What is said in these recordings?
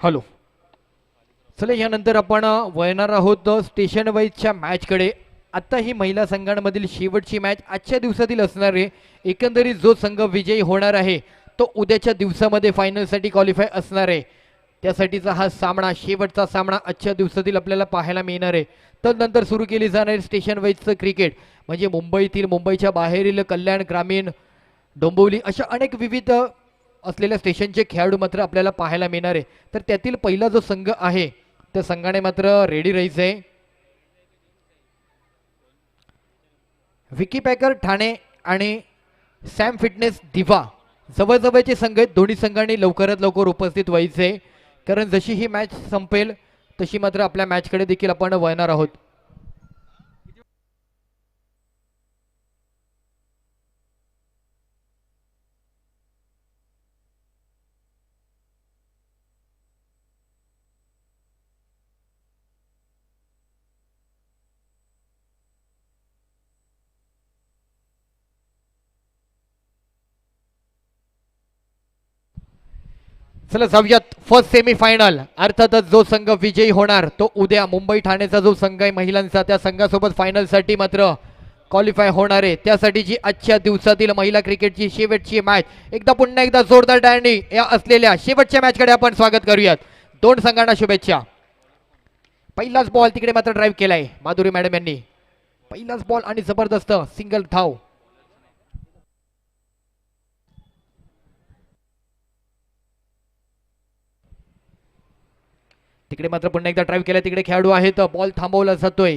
Hello. चला यानंतर आपण वळणार आहोत स्टेशन वाईजच्या मॅचकडे आत्ता ही महिला संघांमधील शेवटची मॅच आजच्या दिवसातील असणार आहे. एकंदरीत जो संघ विजयी होणार आहे तो उद्याच्या दिवसामध्ये फायनलसाठी क्वालिफाय असणार आहे. त्यासाठीचा हा सामना शेवटचा सामना आजच्या दिवसातील आपल्याला पाहायला मिळणार आहे. तदनंतर सुरू केली जाणार स्टेशन वाईजचं क्रिकेट म्हणजे मुंबईतील मुंबईच्या बाहेरील कल्याण ग्रामीण डोंबिवली अशा अनेक विविध असलेल्या स्टेशनचे खेळाडू मात्र आपल्याला पाहायला मिळणार आहे. तर त्यातील पहिला जो संघ आहे त्या संघाने मात्र रेडी राहायचं आहे विकी पॅकर ठाणे आणि सॅम फिटनेस दिवा जवळजवळचे संघ आहेत दोन्ही संघांनी लवकरात लवकर उपस्थित व्हायचे कारण जशी ही मॅच संपेल तशी मात्र आपल्या मॅचकडे देखील आपण वळणार आहोत. चला जाऊयात फर्स्ट सेमीफायनल अर्थातच जो संघ विजयी होणार तो उद्या मुंबई ठाण्याचा जो संघ आहे महिलांचा त्या संघासोबत फायनलसाठी मात्र क्वालिफाय होणार आहे. त्यासाठी जी आजच्या दिवसातील महिला क्रिकेटची शेवटची मॅच एकदा पुन्हा एकदा जोरदार डायनी या असलेल्या शेवटच्या मॅचकडे आपण स्वागत करूयात. दोन संघांना शुभेच्छा. पहिलाच बॉल तिकडे मात्र ड्राईव्ह केलाय माधुरी मॅडम यांनी. पहिलाच बॉल आणि जबरदस्त सिंगल धाव. तिकडे मात्र पुन्हा एकदा ड्राईव्ह केला. तिकडे खेळाडू आहेत. बॉल थांबवला जातोय.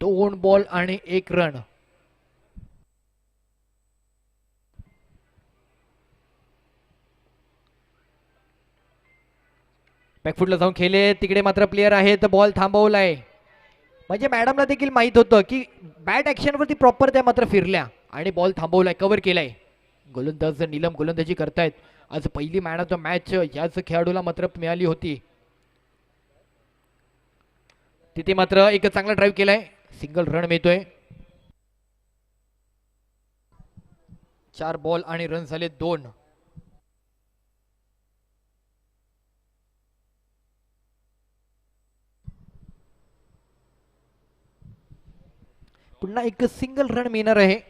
दोन बॉल आणि एक रन बॅकफुटला जाऊन खेळले. तिकडे मात्र प्लेअर आहेत. बॉल थांबवलाय. म्हणजे मॅडमला देखील माहीत होतं की बॅट ॲक्शनवरती प्रॉपर त्या मात्र फिरल्या. आणि बॉल थांबवलाय. कव्हर केलाय. गोलंदाज नीलम गोलंदाजी करतायत. आज पहिली मॅन ऑफ द मॅच याच खेळाडूला मात्र मिळाली होती. तिथे मात्र एक चांगला ड्राईव्ह केलाय. सिंगल रन मिळतोय. चार बॉल आणि रन झाले दोन. पुन्हा एक सिंगल रन मिळणार आहे.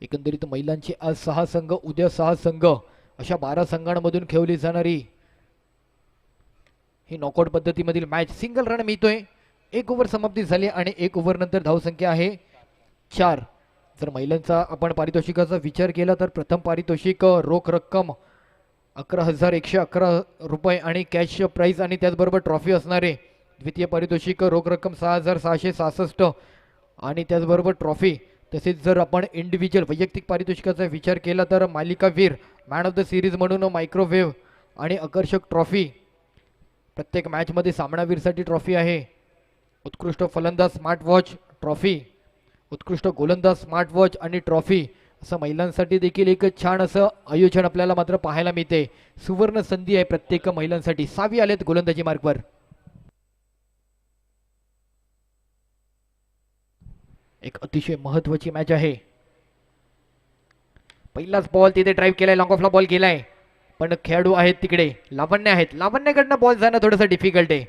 एकंदरीत महिलांचे आज सहा संघ उद्या सहा संघ अशा बारा संघांमधून खेळली जाणारी ही नॉकआउट पद्धतीमधील मॅच सिंगल रन मिळतोय. एक ओव्हर समाप्ती झाली आणि एक ओव्हरनंतर धावसंख्या आहे चार. जर महिलांचा आपण पारितोषिकाचा विचार केला तर प्रथम पारितोषिक रोख रक्कम अकरा हजार एकशे अकरा रुपये आणि कॅश प्राईज आणि त्याचबरोबर ट्रॉफी असणारे द्वितीय पारितोषिक रोख रक्कम सहा हजार सहाशे सहासष्ट आणि त्याचबरोबर ट्रॉफी तसेच जर आपण इंडिव्हिज्युअल वैयक्तिक पारितोषिकाचा विचार केला तर मालिकावीर मॅन ऑफ द सिरीज म्हणून मायक्रोवेव्ह आणि आकर्षक ट्रॉफी प्रत्येक मॅचमध्ये सामनावीरसाठी ट्रॉफी आहे. उत्कृष्ट फलंदाज स्मार्ट वॉच ट्रॉफी. उत्कृष्ट गोलंदाज स्मार्ट वॉच आणि ट्रॉफी. असं महिलांसाठी देखील एक छान असं आयोजन आपल्याला मात्र पाहायला मिळते. सुवर्ण संधी आहे प्रत्येक महिलांसाठी. सावी आलेत गोलंदाजी मार्गवर. एक अतिशय महत्वाची मॅच आहे. पहिलाच बॉल तिथे ड्राईव्ह केलाय. लॉंग ऑफला बॉल गेलाय. पण खेळाडू आहेत तिकडे लावण्य आहेत. लावण्याकडनं बॉल जाणं थोडंसं डिफिकल्ट आहे.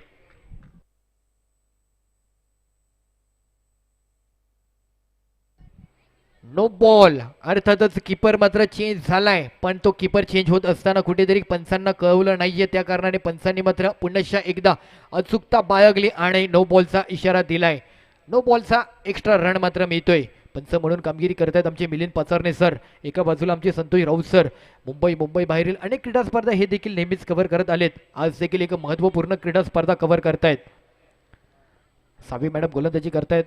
नो बॉल अर्थातच किपर मात्र चेंज झालाय. पण तो किपर चेंज होत असताना कुठेतरी पंचांना कळवलं नाहीये. त्या कारणाने पंचांनी मात्र पुन्हा एकदा अचूकता बाळगली आणि नो बॉलचा इशारा दिलाय. नो बॉलचा एक्स्ट्रा रन मात्र मिळतोय. पंच म्हणून कामगिरी करत आहेत आमचे मिलिंद पचारणे सर. एका बाजूला आमचे संतोष राऊत सर. मुंबई मुंबई बाहेरील अनेक क्रीडा स्पर्धा हे देखील नेहमीच कव्हर करत आलेत. आज देखील एक महत्त्वपूर्ण क्रीडा स्पर्धा कव्हर करतायत. सावी मॅडम गोलंदाजी करतायत.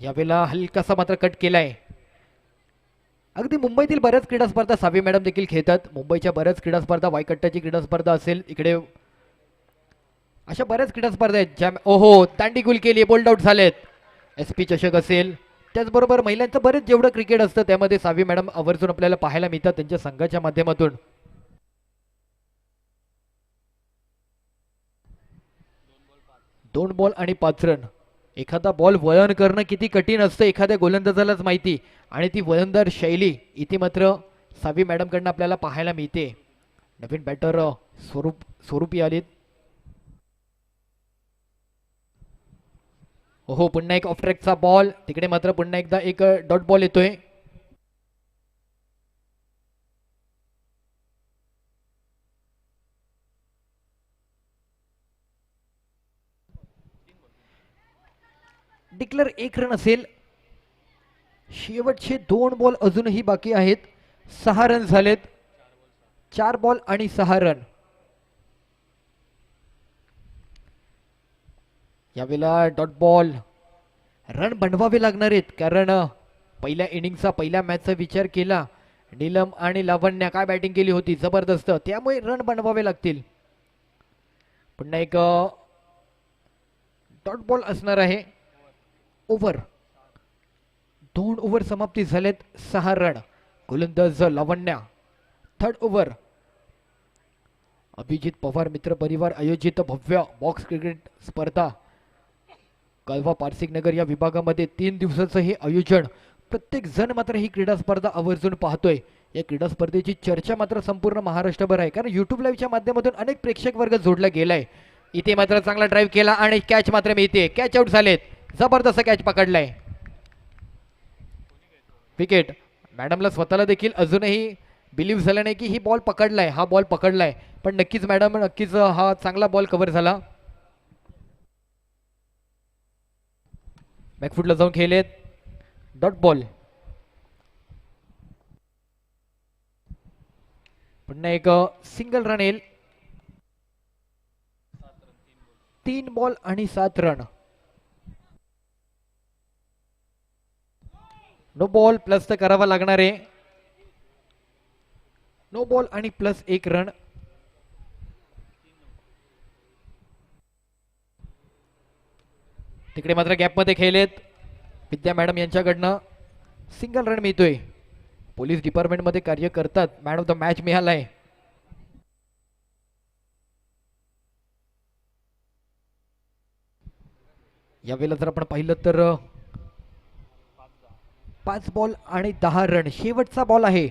यावेळेला हलकासा मात्र कट केलाय. अगदी मुंबईतील बऱ्याच क्रीडा स्पर्धा सावी मॅडम देखील खेळतात. मुंबईच्या बऱ्याच क्रीडा स्पर्धा वायकट्टाची क्रीडा स्पर्धा असेल. इकडे अशा बऱ्याच क्रीडा स्पर्धा आहेत ज्या ओहो दांडी गुल केली बोल्ड आउट झालेत. एस पी चषक असेल. त्याचबरोबर महिलांचं बरेच जेवढं क्रिकेट असतं त्यामध्ये सावी मॅडम आवर्जून आपल्याला पाहायला मिळतात त्यांच्या संघाच्या माध्यमातून. दोन बॉल आणि पाच रन. एखादा बॉल वळण करणं किती कठीण असतं एखाद्या गोलंदाजालाच माहिती. आणि ती वळणदार शैली इथे मात्र सावी मॅडमकडनं आपल्याला पाहायला मिळते. नवीन बॅटर स्वरूप स्वरूपी आलीत. हो पुन्हा एक ऑफट्रॅकचा बॉल तिकडे मात्र पुन्हा एकदा एक डॉट बॉल येतोय. डिक्लेअर एक रन असेल. शेवटचे दोन बॉल अजूनही बाकी आहेत. सहा रन झालेत. चार बॉल आणि सहा रन यावेळेला डॉट बॉल रन बनवावे लागणार आहेत. कारण पहिल्या इनिंगचा पहिल्या मॅचचा विचार केला नीलम आणि लावण्या काय बॅटिंग केली होती? जबरदस्त. त्यामुळे रन बनवावे लागतील. पुन्हा एक डॉट बॉल असणार आहे. ओव्हर दोन ओव्हर समाप्ती झालेत. सहा रन गोलंदाज लावण्या. थर्ड ओव्हर अभिजित पवार मित्र परिवार आयोजित भव्य बॉक्स क्रिकेट स्पर्धा. कळवा पारसिक नगर या विभागामध्ये तीन दिवसाचं हे आयोजन. प्रत्येक जण मात्र ही क्रीडा स्पर्धा आवर्जून पाहतोय. या क्रीडा स्पर्धेची चर्चा मात्र संपूर्ण महाराष्ट्रभर आहे. कारण युट्यूब लाईव्हच्या माध्यमातून अनेक प्रेक्षक वर्ग जोडला गेलाय. इथे मात्र चांगला ड्राईव्ह केला आणि कॅच मात्र मिळते. कॅच आउट झालेत. जबरदस्त कॅच पकडलाय. विकेट मॅडमला स्वतःला देखील अजूनही बिलीव्ह झालं नाही की ही बॉल पकडलाय. हा बॉल पकडलाय. पण नक्कीच मॅडम नक्कीच हा चांगला बॉल कव्हर झाला. बॅकफुटला जाऊन खेळलेत. डॉट बॉल पुन्हा एक सिंगल रन येईल. तीन बॉल आणि सात रन नो बॉल प्लस तर करावा लागणार आहे. नो बॉल आणि प्लस एक रन तिकडे मात्र गॅपमध्ये खेळलेत. विद्या मॅडम यांच्याकडनं सिंगल रन मिळतोय. पोलीस डिपार्टमेंटमध्ये कार्य करतात. मॅन ऑफ द मॅच मिळालाय. यावेळेला जर आपण पाहिलं तर पाच बॉल आणि दहा रन शेवटचा बॉल आहे.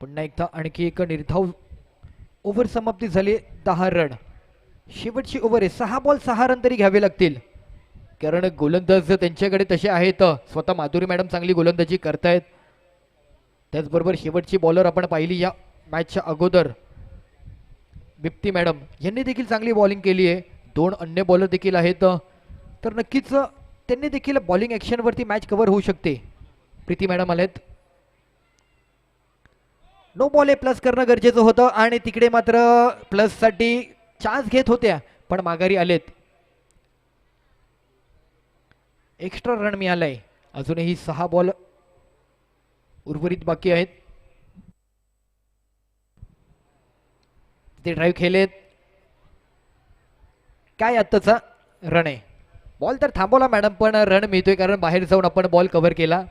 पुन्हा एकदा आणखी एक निर्धाव ओव्हर समाप्ती झाली. दहा रन शेवटची ओव्हर आहे. सहा बॉल सहा रन तरी घ्यावे लागतील. कारण गोलंदाज त्यांच्याकडे तसे आहेत स्वतः माधुरी मॅडम चांगली गोलंदाजी करतायत. त्याचबरोबर शेवटची बॉलर आपण पाहिली या मॅचच्या अगोदर. बिप्ती मॅडम यांनी देखील चांगली बॉलिंग केली आहे. दोन अन्य बॉलर देखील आहेत. तर नक्कीच त्यांनी देखील बॉलिंग ॲक्शनवरती मॅच कव्हर होऊ शकते. प्रीती मॅडम आलेत. नो बॉल हे प्लस करणं गरजेचं होतं. आणि तिकडे मात्र प्लससाठी चान्स घेत होत्या पण माघारी आलेत. एक्स्ट्रा रन मिळालाय. अजूनही सहा बॉल उर्वरित बाकी आहेत. ते ड्राईव्ह खेळलेत. काय आत्ताचा रन आहे? बॉल तर थांबवला मॅडम पण रन मिळतोय कारण बाहेर जाऊन आपण बॉल कव्हर केला.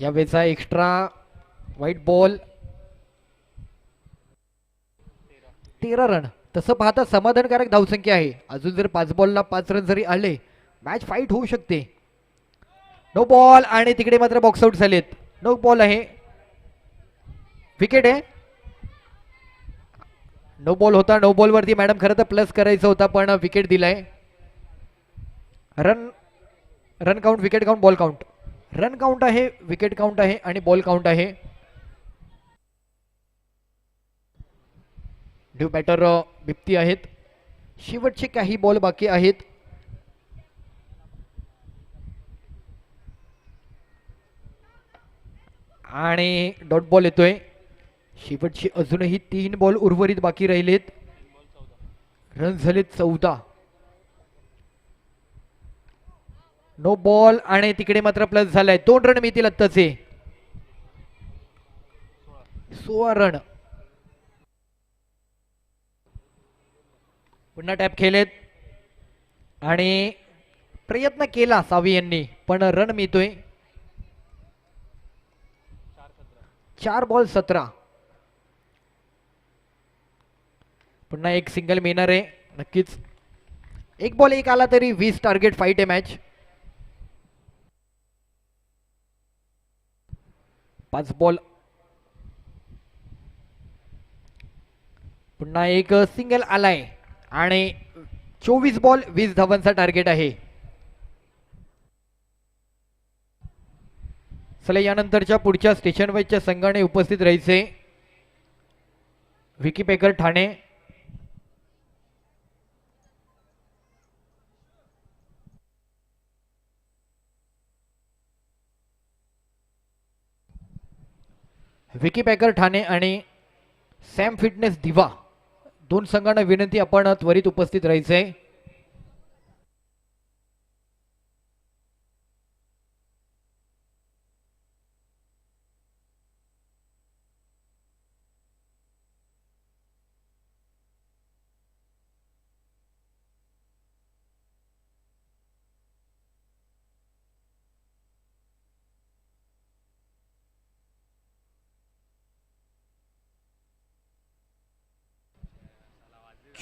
यावेळेचा एक्स्ट्रा व्हाईट बॉल तेरा रन. तसं पाहता समाधानकारक धावसंख्या आहे. अजून जर पाच बॉलला पाच रन जरी आले मॅच फाईट होऊ शकते. नो बॉल आणि तिकडे मात्र बॉक्स आउट झालेत. नो बॉल आहे. विकेट आहे. नो बॉल होता नो बॉल वरती मॅडम खरं तर प्लस करायचं होता पण विकेट दिलाय. Run run count wicket count ball count run count आहे विकेट काउंट आहे आणि बॉल काउंट आहे. ड्यू बॅटर बिप्ती आहेत शेवटचे काही बॉल बाकी आहेत आणि डॉट बॉल येतोय शेवटचे अजूनही तीन बॉल उर्वरित बाकी राहिलेत रन झालेत चौदा नो बॉल आणि तिकडे मात्र प्लस झालाय दोन रन मिळतील आत्ताचे सोळा रन पुन्हा टॅप खेळलेत आणि प्रयत्न केला सावी यांनी पण रन मिळतोय. चार बॉल सतरा. पुन्हा एक सिंगल मिळणार आहे नक्कीच. एक बॉल एक आला तरी वीस टार्गेट फाईट आहे मॅच पाच बॉल. पुन्हा एक सिंगल आलाय. आणि चोवीस बॉल वीस धावांचा टार्गेट आहे. चला यानंतरच्या पुढच्या स्टेशन वाईजच्या संघाने उपस्थित राहायचे. विकी पेकर ठाणे. विकी पॅकर ठाणे आणि सॅम फिटनेस दिवा दोन संघांना विनंती आपण त्वरित उपस्थित राहायचंय.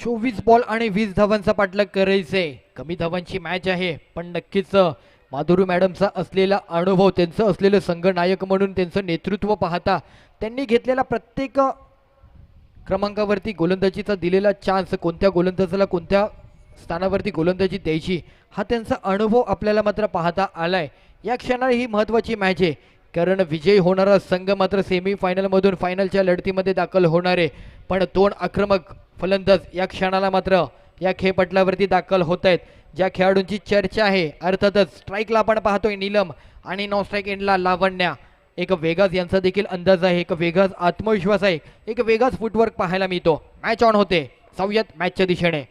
चोवीस बॉल आणि वीस धावांचा पाठलाग करायचे. कमी धावांची मॅच आहे पण नक्कीच माधुरी मॅडमचा असलेला अनुभव त्यांचं असलेलं संघनायक म्हणून त्यांचं नेतृत्व पाहता त्यांनी घेतलेला प्रत्येक क्रमांकावरती गोलंदाजीचा दिलेला चान्स कोणत्या गोलंदाजाला कोणत्या स्थानावरती गोलंदाजी द्यायची हा त्यांचा अनुभव आपल्याला मात्र पाहता आलाय. या क्षणाला ही महत्त्वाची मॅच आहे. कारण विजयी होणारा संघ मात्र सेमीफायनलमधून फायनलच्या लढतीमध्ये दाखल होणार आहे. पण दोन आक्रमक फलंदाज या क्षणाला मात्र या खेळपटलावरती दाखल होत आहेत. ज्या खेळाडूंची चर्चा आहे अर्थातच स्ट्राईकला आपण पाहतोय नीलम आणि नॉन स्ट्राईक एंडला लावण्या. एक वेगाज यांचा देखील अंदाज आहे एक वेगाज आत्मविश्वास आहे एक वेगाज फुटवर्क पाहायला मिळतो. मॅच ऑन होते. साऊयात मॅचच्या दिशेने.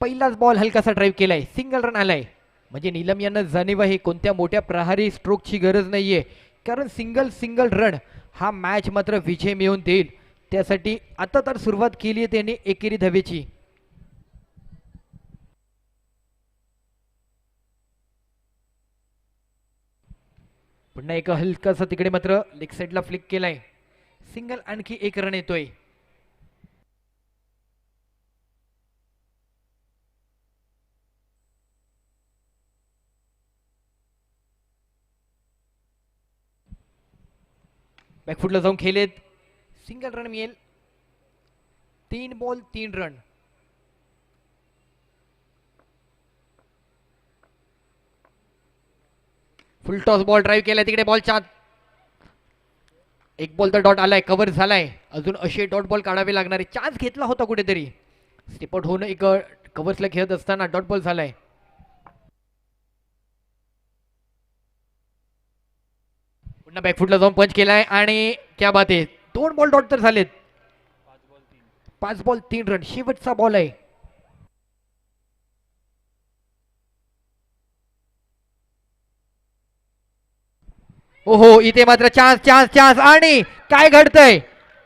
पहिलाच बॉल हलकासा ड्राईव्ह केलाय. सिंगल रन आलाय. म्हणजे नीलम यांना जाणीव आहे कोणत्या मोठ्या प्रहारी स्ट्रोकची गरज नाहीये. कारण सिंगल सिंगल रन हा मॅच मात्र विजय मिळवून देईल. त्यासाठी आता तर सुरुवात केली आहे त्यांनी एकेरी धवेची. पुन्हा एक हलकासा तिकडे मात्र लेग साईडला फ्लिक केलाय. सिंगल आणखी एक रन येतोय. बॅकफुटला जाऊन खेळलेत सिंगल रन मिळेल. तीन बॉल तीन run. Full toss ball drive केलाय तिकडे बॉल चार एक बॉल तर डॉट आलाय कव्हर झालाय. अजून असे डॉट बॉल काढावे लागणारे चान्स घेतला होता कुठेतरी. स्टिपआउट होऊन एक कव्हर्सला खेळत असताना डॉट बॉल झालाय. पुन्हा बॅकफुटला जाऊन पंच केलाय आणि क्या बात आहे दोन बॉल डॉट तर झालेत. पाच बॉल तीन रन शेवटचा बॉल आहे. ओहो इथे मात्र चान्स चान्स चान्स आणि काय घडतंय?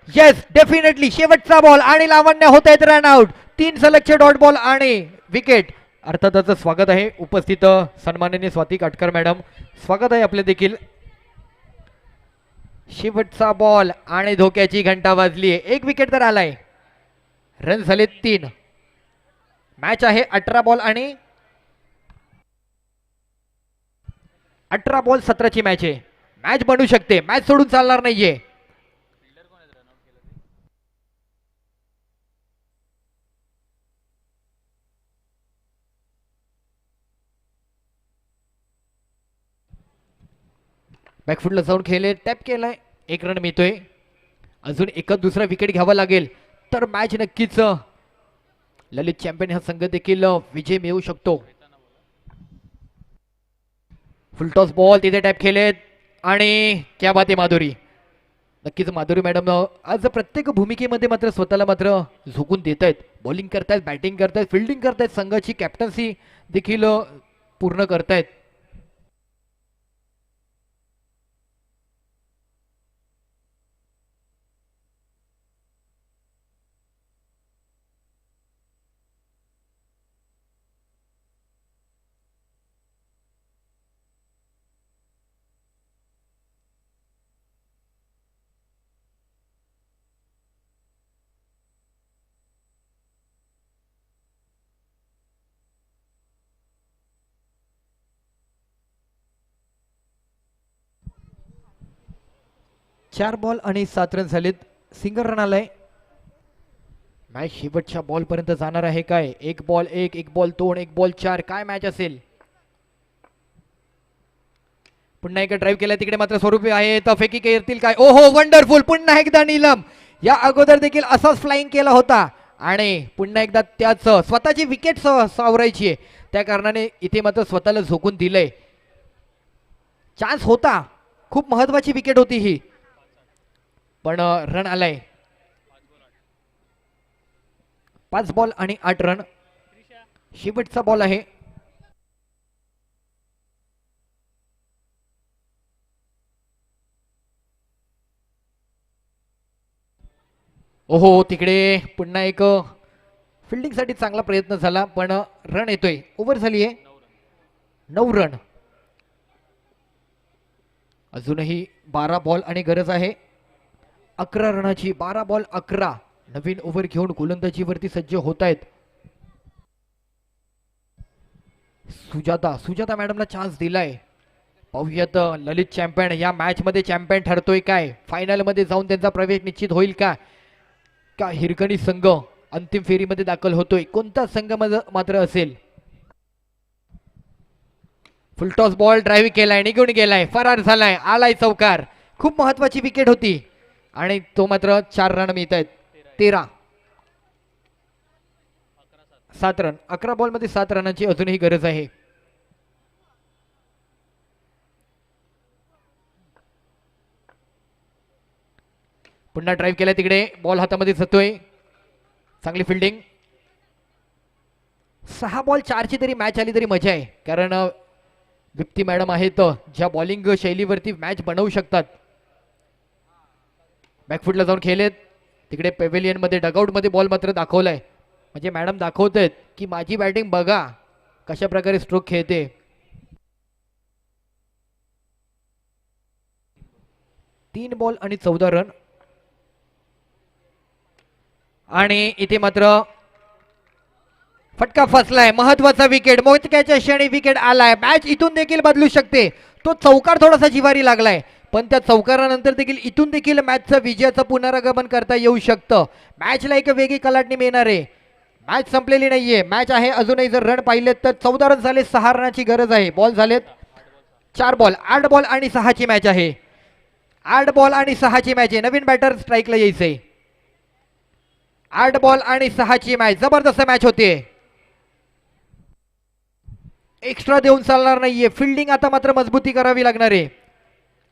येस डेफिनेटली शेवटचा बॉल आणि लावण्य होत आहेत रन आउट तीन सलगचे डॉट बॉल आणि विकेट अर्थातच स्वागत आहे उपस्थित सन्माननीय स्वाती काटकर मॅडम. स्वागत आहे आपले देखील. शेवटचा बॉल आणि धोक्याची घंटा वाजली एक विकेट तर आलाय. रन झाले तीन. मॅच आहे अठरा बॉल आणि अठरा बॉल सतराची मॅच आहे. मॅच बनू शकते. मॅच सोडून चालणार नाहीये. बॅकफुटला जाऊन खेळले टॅप केलाय. एक रन मिळतोय. अजून एकच दुसरा विकेट घ्यावा लागेल. तर मॅच नक्कीच ललित चॅम्पियन हा संघ देखील विजय मिळवू शकतो. फुलटॉस बॉल तिथे टॅप केलेत. आणि क्या बात आहे माधुरी. नक्कीच माधुरी मॅडम आज प्रत्येक भूमिकेमध्ये मात्र स्वतःला मात्र झोकून देत आहेत बॉलिंग करतायत बॅटिंग करतायत फिल्डिंग करतायत संघाची कॅप्टन्सी देखील पूर्ण करतायत. चार बॉल आणि सात रन झालेत. सिंगल रन आलाय. मॅच शेवटच्या बॉल पर्यंत जाणार आहे काय? एक बॉल एक एक बॉल दोन एक बॉल चार. काय मॅच असेल? पुन्हा एकदा ड्राईव्ह केलाय तिकडे मात्र स्वरूपी आहे. तर फेकी येतील काय? ओहो वंडरफुल पुन्हा एकदा नीलम. या अगोदर देखील असाच फ्लाइंग केला होता. आणि पुन्हा एकदा त्याच स्वतःची विकेट सावरायची आहे. त्या कारणाने इथे मात्र स्वतःला झोकून दिलंय. चान्स होता. खूप महत्वाची विकेट होती ही. पण रन आलाय. पाच बॉल आणि आठ रन शेवटचा बॉल आहे. ओहो तिकडे पुन्हा एक फिल्डिंगसाठी चांगला प्रयत्न झाला पण रन येतोय. ओव्हर झाली आहे. नऊ रन अजूनही बारा बॉल आणि गरज आहे. अकरा रनाची बारा बॉल अकरा. नवीन ओव्हर घेऊन गोलंदाजीवरती सज्ज होत आहेत सुजाता सुजाता मॅडमला चान्स दिलाय. पाहूयात ललित चॅम्पियन या मॅच मध्ये चॅम्पियन ठरतोय काय? फायनलमध्ये जाऊन त्यांचा प्रवेश निश्चित होईल का? का हिरकणी संघ अंतिम फेरीमध्ये दाखल होतोय? कोणता संघ मात्र असेल? फुलटॉस बॉल ड्राईव्ह केलाय निघून गेलाय फरार झालाय आलाय चौकार. खूप महत्वाची विकेट होती. आणि तो मात्र चार रन मिळत आहेत. तेरा. सात रन. अकरा बॉलमध्ये सात रनाची अजूनही गरज आहे. पुन्हा ड्राईव्ह केला तिकडे. बॉल हातामध्ये जातोय. चांगली फिल्डिंग सहा बॉल चारची तरी मॅच आली तरी मजा आहे. कारण अ, मॅडम आहेत ज्या बॉलिंग शैलीवरती मॅच बनवू शकतात. बॅकफुटला जाऊन खेळलेत. तिकडे pavilion मध्ये डगआउटमध्ये बॉल मात्र दाखवलाय. म्हणजे मॅडम दाखवत आहेत की माझी बॅटिंग बघा कशा प्रकारे स्ट्रोक खेळते. तीन बॉल आणि चौदा रन आणि इथे मात्र फटका फसलाय. महत्त्वाचा विकेट मोहितक्याच्या क्षणी विकेट आलाय. मॅच इथून देखील बदलू शकते. तो चौकार थोडासा जिवारी लागलाय. पण त्या चौकारानंतर देखील इथून देखील मॅचचं विजयाचं पुनरागमन करता येऊ शकतं. मॅचला एक वेगळी कलाटणी मिळणार आहे. मॅच संपलेली नाहीये. मॅच आहे. अजूनही जर रन पाहिलेत तर चौदा रन झाले सहा रनाची गरज आहे. बॉल झालेत. चार बॉल. आठ बॉल आणि सहाची मॅच आहे. आठ बॉल आणि सहाची मॅच आहे. नवीन बॅटर स्ट्राईकला यायचंय. आठ बॉल आणि सहाची मॅच. जबरदस्त मॅच होते. एक्स्ट्रा देऊन चालणार नाहीये. फिल्डिंग आता मात्र मजबूती करावी लागणार आहे.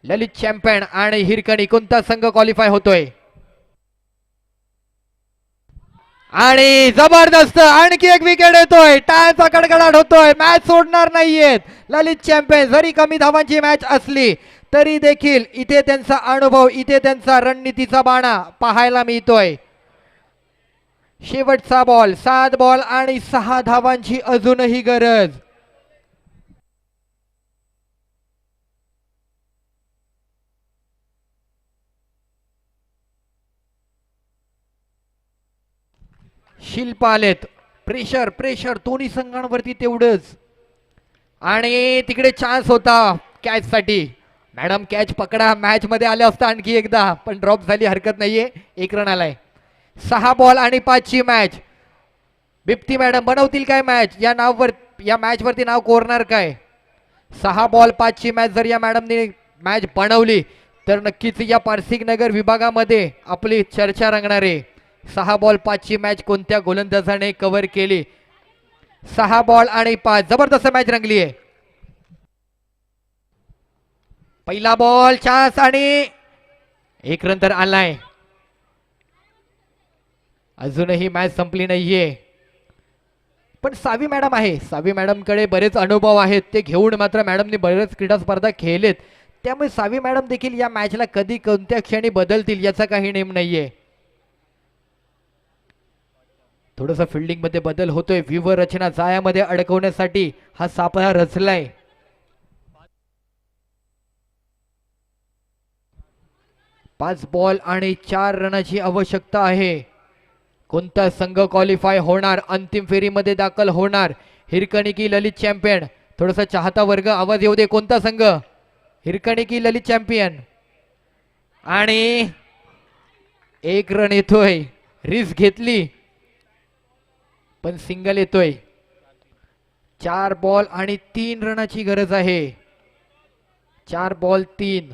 ललित चॅम्पियन आणि हिरकणी कोणता संघ क्वालिफाय होतोय? आणि जबरदस्त आणखी एक विकेट येतोय. टाळचा कडकडाट होतोय. मॅच सोडणार नाहीयेत. ललित चॅम्पियन जरी कमी धावांची मॅच असली तरी देखील इथे त्यांचा अनुभव इथे त्यांचा रणनीतीचा बाणा पाहायला मिळतोय. शेवटचा बॉल सात बॉल आणि सहा धावांची अजूनही गरज. शिल्प आलेत प्रेशर प्रेशर दोन्ही संघांवरती तेवढंच. आणि तिकडे चान्स होता कॅच साठी. मॅडम कॅच पकडा. मॅच मध्ये आले असता आणखी एकदा पण ड्रॉप झाली हरकत नाहीये. एक रन आलाय. सहा बॉल आणि पाचची मॅच बिप्ती मॅडम बनवतील काय मॅच या नाववर या मॅचवरती नाव कोरणार काय? सहा बॉल पाचची मॅच जर या मॅडमने मॅच बनवली तर नक्कीच या पारसिक नगर विभागामध्ये आपली चर्चा रंगणार आहे. सहा बॉल पाचची मॅच कोणत्या गोलंदाजाने कव्हर केली? सहा बॉल आणि पाच. जबरदस्त मॅच रंगली आहे. पहिला बॉल चान्स आणि एक रन तर आलाय अजूनही मॅच संपली नाहीये. पण सावी मॅडम आहे. सावी मॅडमकडे बरेच अनुभव आहेत. ते घेऊन मात्र मॅडमने बरेच क्रीडा स्पर्धा खेळलेत. त्यामुळे सावी मॅडम देखील या मॅचला कधी कोणत्या क्षणी बदलतील याचा काही नेम नाहीये. थोडंसं फिल्डिंगमध्ये बदल होतोय. व्ह्यूवर रचना जायामध्ये अडकवण्यासाठी हा सापळा रचलाय. पाच बॉल आणि चार रनाची आवश्यकता आहे. कोणता संघ क्वालिफाय होणार? अंतिम फेरीमध्ये दाखल होणार. हिरकणी की ललित चॅम्पियन थोडासा चाहता वर्ग आवाज येऊ दे. कोणता संघ? हिरकणी की ललित चॅम्पियन आणि एक रन येतोय. रिस्क घेतली. पण सिंगल येतोय. चार बॉल आणि तीन रनाची गरज आहे. चार बॉल तीन.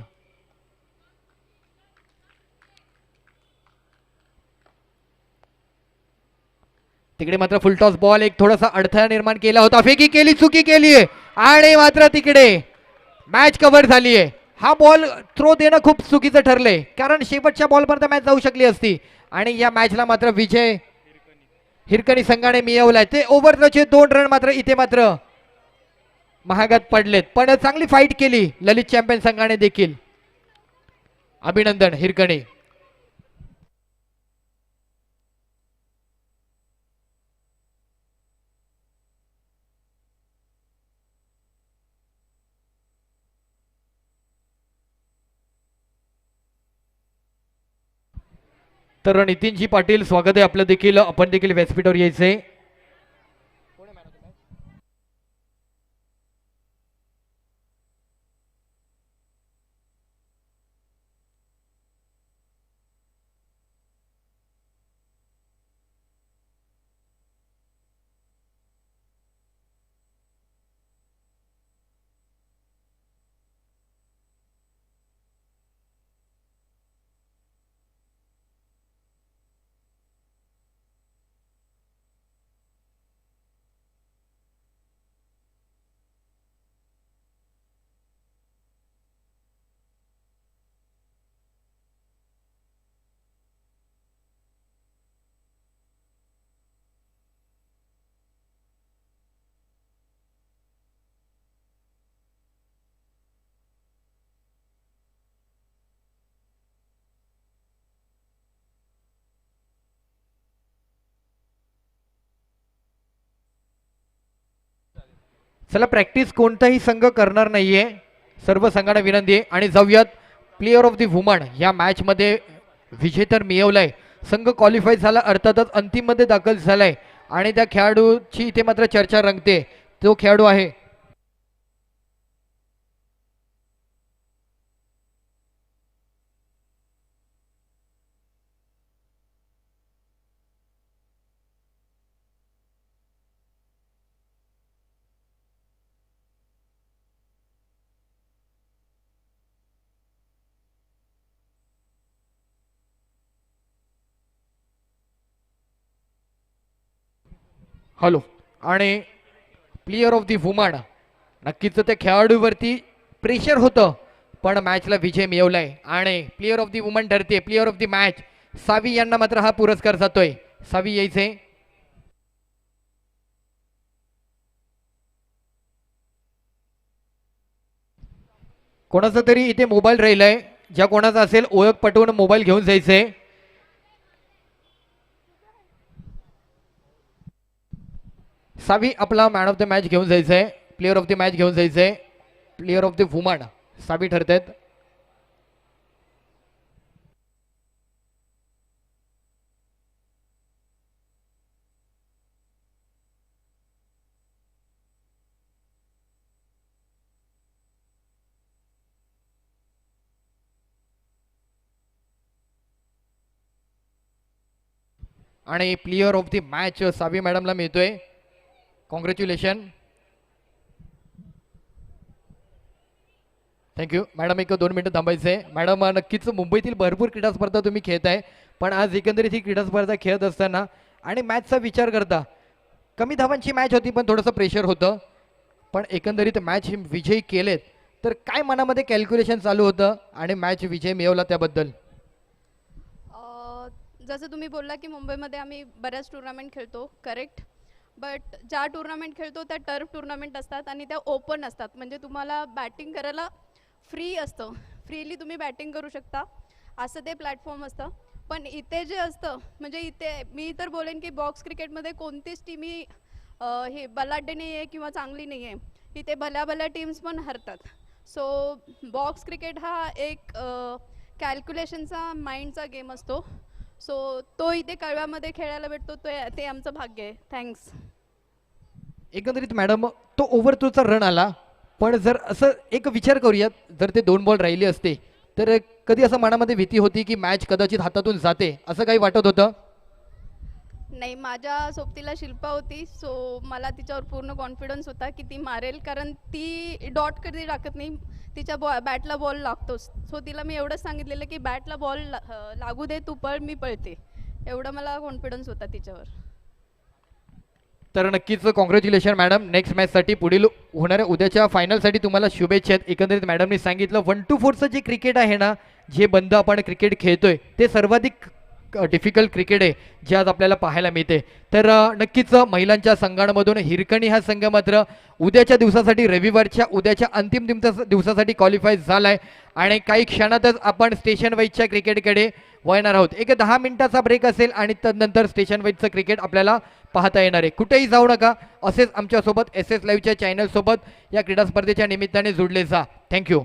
तिकडे मात्र फुलटॉस बॉल एक थोडासा अडथळा निर्माण केला होता. फेकी केली चुकी केली आणि मात्र तिकडे मॅच कव्हर झालीये. हा बॉल थ्रो देणं खूप चुकीचं ठरलंय. कारण शेवटच्या बॉलपर्यंत मॅच जाऊ शकली असती. आणि या मॅचला मात्र विजय हिरकणी संघाने मिळवलाय. ते ओव्हरचे दोन रन मात्र इथे मात्र महागात पडलेत. पण चांगली फाईट केली. ललित चॅम्पियन संघाने देखील. अभिनंदन हिरकणी. तर नितीनजी पाटील स्वागत आहे आपलं देखील. आपण देखील व्यासपीठावर यायचंय. चला प्रॅक्टिस कोणताही संघ करणार नाहीये. सर्व संघांना विनंती आहे. आणि जाऊयात प्लेअर ऑफ दी वुमन या मॅचमध्ये विजय तर मिळवलाय. संघ क्वालिफाय झाला अर्थातच अंतिममध्ये दाखल झालाय. आणि त्या खेळाडूची इथे मात्र चर्चा रंगते. तो खेळाडू आहे हॅलो. आणि प्लेअर ऑफ दी वुमन नक्कीच त्या खेळाडूवरती प्रेशर होतं पण मॅचला विजय मिळवलाय. आणि प्लेअर ऑफ दी वुमन ठरते player of the match Savi यांना मात्र हा पुरस्कार जातोय. सावी यायचे कोणाचा तरी इथे मोबाईल राहिलाय. ज्या कोणाचा असेल ओळख पटवून मोबाईल घेऊन जायचंय. सावी आपला मॅन ऑफ द मॅच घेऊन जायचंय. प्लेअर ऑफ द मॅच घेऊन जायचंय. Player of the woman Savi ठरतायत आणि player of the match Savi मॅडमला मिळतोय. कॉंग्रॅच्युलेशन थँक्यू मॅडम एक दोन मिनटं थांबायचं. आहे मॅडम नक्कीच मुंबईतील भरपूर क्रीडा स्पर्धा तुम्ही आहे पण आज एकंदरीत ही क्रीडा स्पर्धा खेळत असताना आणि मॅचचा विचार करता कमी धावांची मॅच होती पण थोडंसं प्रेशर होतं. पण एकंदरीत मॅच विजयी केलेत. तर काय मनामध्ये कॅल्क्युलेशन चालू होतं आणि मॅच विजय मिळवला त्याबद्दल? जसं तुम्ही बोलला की मुंबईमध्ये आम्ही बऱ्याच टुर्नामेंट खेळतो करेक्ट बट ज्या टुर्नामेंट खेळतो त्या टर्फ टुर्नामेंट असतात आणि त्या ओपन असतात. म्हणजे तुम्हाला बॅटिंग करायला फ्री असतं. फ्रीली तुम्ही बॅटिंग करू शकता. असं ते प्लॅटफॉर्म असतं. पण इथे जे असतं म्हणजे इथे मी तर बोलेन की बॉक्स क्रिकेटमध्ये कोणतीच टीम ही हे बलाढ्य नाही आहे किंवा चांगली नाही आहे इथे भल्या भल्या टीम्स पण हरतात. सो बॉक्स क्रिकेट हा एक कॅल्क्युलेशनचा माइंडचा गेम असतो. सो तो इथे कळव्यामध्ये खेळायला भेटतो तो ते आमचं भाग्य आहे. थँक्स एकंदरीत मॅडम तो ओव्हर थ्रोचा रन आला पण जर असं एक विचार करूयात जर ते दोन बॉल राहिले असते तर कधी असं मनामध्ये भीती होती की मॅच कदाचित हातातून जाते असं काही वाटत होतं? नाही माझ्या सोबतीला शिल्पा होती सो मला तिच्यावर पूर्ण कॉन्फिडन्स होता की ती मारेल कारण ती डॉट कधी टाकत नाही तिच्या बॉ बॅटला बॉल लागतोच. सो तिला मी एवढंच सांगितलेलं की बॅटला बॉल लागू दे तू पळ मी पळते. एवढा मला कॉन्फिडन्स होता तिच्यावर. तर नक्कीच कॉंग्रॅच्युलेशन मॅडम नेक्स्ट मॅचसाठी पुढील होणाऱ्या उद्याच्या फायनलसाठी तुम्हाला शुभेच्छा आहेत. एकंदरीत मॅडमनी सांगितलं वन टू फोरचं जे क्रिकेट आहे ना जे बंद आपण क्रिकेट खेळतोय ते सर्वाधिक डिफिकल्ट क्रिकेट आहे जे आज आपल्याला पाहायला मिळते. तर नक्कीच महिलांच्या संघांमधून हिरकणी हा संघ मात्र उद्याच्या दिवसासाठी रविवारच्या उद्याच्या अंतिम दिवसा दिवसासाठी क्वालिफाय झाला आहे आणि काही क्षणातच आपण स्टेशन वाईजच्या क्रिकेटकडे वळणार आहोत. एक दहा मिनिटाचा ब्रेक असेल आणि तदनंतर स्टेशन वाईजचं क्रिकेट आपल्याला पाहता येणार आहे. कुठेही जाऊ नका. असेच आमच्यासोबत एस एस लाईव्हच्या चॅनलसोबत या क्रीडा स्पर्धेच्या निमित्ताने जुडले जा. थँक्यू